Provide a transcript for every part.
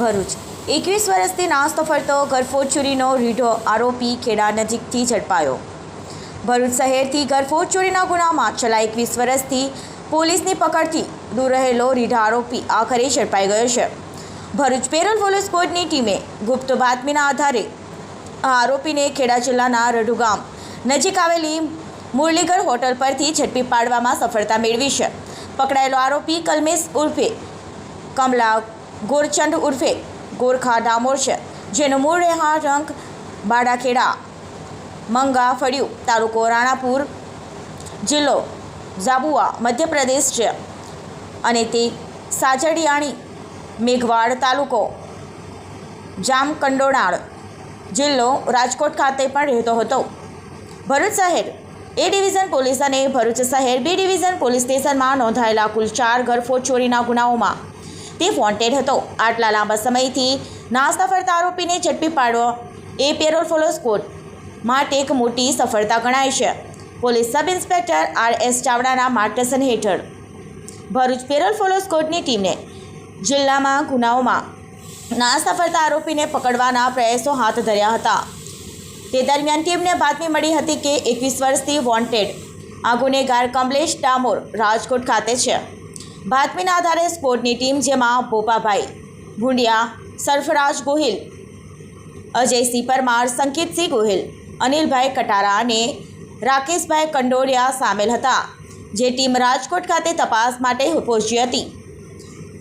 ભરૂચ. એકવીસ વર્ષથી નાસ્તો ફરતો ગરફોડ ચોરીનો રીઢો આરોપી ખેડા નજીકથી ઝડપાયો. ભરૂચ શહેરથી ગરફોડ ચોરીના ગુનામાં છેલ્લા એકવીસ વર્ષથી પોલીસની પકડથી દૂર રહેલો રીઢા આરોપી આખરે ઝડપાઈ ગયો છે. ભરૂચ પેરોલ પોલીસ સ્કોડની ટીમે ગુપ્ત બાતમીના આધારે આ આરોપીને ખેડા જિલ્લાના રઢુગામ નજીક આવેલી મુરલીગઢ હોટલ પરથી ઝડપી પાડવામાં સફળતા મેળવી છે. પકડાયેલો આરોપી કલમેશ ઉર્ફે કમલા ગોરચંદ ઉર્ફે ગોરખા ડામોર છે, જેનું મૂળ રહેવા રંગ બાડાખેડા, મંગા ફળિયું તાલુકો રાણાપુર જિલ્લો ઝાબુઆ, મધ્યપ્રદેશ છે અને તે સાજડિયાણી, મેઘવાડ તાલુકો જામકંડોળાળ જિલ્લો રાજકોટ ખાતે પણ રહેતો હતો. ભરૂચ શહેર, એ ડિવિઝન પોલીસ અને ભરૂચ શહેર, બી ડિવિઝન પોલીસ સ્ટેશનમાં નોંધાયેલા કુલ ચાર ઘરફોડ ચોરીના ગુનાઓમાં તે વોન્ટેડ હતો. આટલા લાંબા સમયથી નાસ્તા ફરતા આરોપીને ઝડપી પાડવો એ પેરોલ ફોલો સ્કોડ માટે એક મોટી સફળતા ગણાય છે. Police sub inspector R S ચાવડાના માર્ગદર્શન હેઠળ ભરૂચ પેરોલ ફોલો સ્કોડની ટીમને જિલ્લામાં ગુનાઓમાં નાસ્તા ફરતા આરોપીને પકડવાના પ્રયાસો હાથ ધર્યા હતા. તે દરમિયાન ટીમને બાતમી મળી હતી કે એકવીસ વર્ષથી વોન્ટેડ આ ગુનેગાર કમલેશ ડામોર રાજકોટ ખાતે છે. બાતમીના આધારે સ્પોર્ટની ટીમ જેમાં ભોપાભાઈ ભુંડિયા, સરફરાજ ગોહિલ, અજયસિંહ પરમાર, સંકેતસિંહ ગોહિલ, અનિલભાઈ કટારા અને રાકેશભાઈ કંડોળિયા સામેલ હતા, જે ટીમ રાજકોટ ખાતે તપાસ માટે પહોંચી હતી.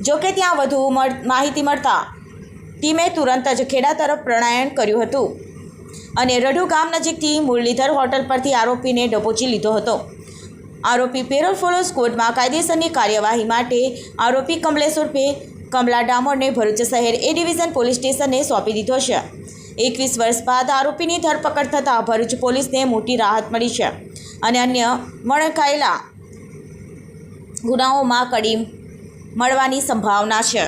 જોકે ત્યાં વધુ માહિતી મળતા ટીમે તુરંત જ ખેડા તરફ પ્રણાયણ કર્યું હતું અને રઢુ ગામ નજીકથી મુરલીધર હોટલ પરથી આરોપીને ડબોચી લીધો હતો. આરોપી પેરોલ ફોલોસ કોર્ટમાં કાયદેસરની કાર્યવાહી માટે આરોપી કમલેશ ઉર્ફે કમલા ડામોરને ભરૂચ શહેર એ ડિવિઝન પોલીસ સ્ટેશને સોંપી દીધો છે. એકવીસ વર્ષ બાદ આરોપીની ધરપકડ થતાં ભરૂચ પોલીસને મોટી રાહત મળી છે અને અન્ય વણકાયેલા ગુનાઓમાં કડી મળવાની સંભાવના છે.